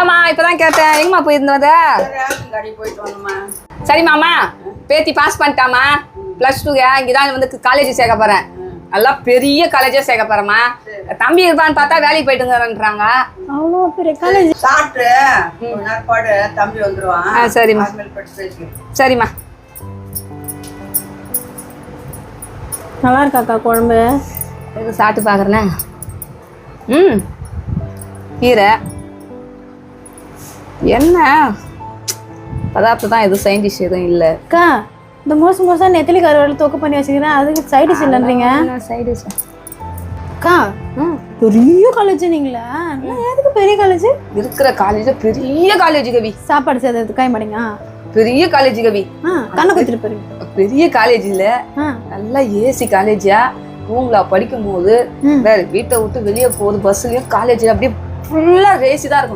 ஆமா இப்பதான் கேட்டேன். எங்கம்மா போயிருந்து வந்த சரி மாமா. பேத்தி பாஸ் பண்ணிட்டாமா ப்ளஸ் டூ இங்கதான் வந்து காலேஜ் சேர்க்க போறேன். நல்லா பெரிய காலேஜா சேர்க்க போறேம்மா. தம்பி இருப்பான்னு பார்த்தா வேலைக்கு போயிட்டுங்கிறாங்க அவ்வளோ பெரிய காலேஜ் சாப்பிட்டு பாடு தம்பி வந்துருவான். ஆ, சரிம்மா. சரிம்மா. நல்லா இருக்காக்கா குழம்பு? சாப்பிட்டு பார்க்குறேனே. ம். கீரை. என்ன? பதார்த்தம் தான் எதுவும் சயின்டிஸ்ட் எதுவும் இல்லை. அக்கா இந்த மோசம் மோசம் நெத்திலி கருவாடு தொக்கு பண்ணி வச்சுக்கிறேன் அதுக்கு சைடிஷ் இல்லைன்றீங்க சைடிஷ் அக்கா ம். பெரிய காலேஜ் நீங்களா? எதுக்கு பெரிய காலேஜ் இருக்கிற காலேஜ் பெரிய காலேஜ் கவி. சாப்பாடு சேர்த்து காய் மாட்டீங்க பெரிய காலேஜ் கவி. கண்ணை குத்திட்டு போறீங்க. பெரிய காலேஜ் இல்ல. நல்லா ஏசி காலேஜா ரூம்ல படிக்கும் போது. வேற வீட்டை விட்டு வெளியே போகுது பஸ்லயும் காலேஜ்ல அப்படியே ஃபுல்லா ஏசி தான் இருக்கணும்.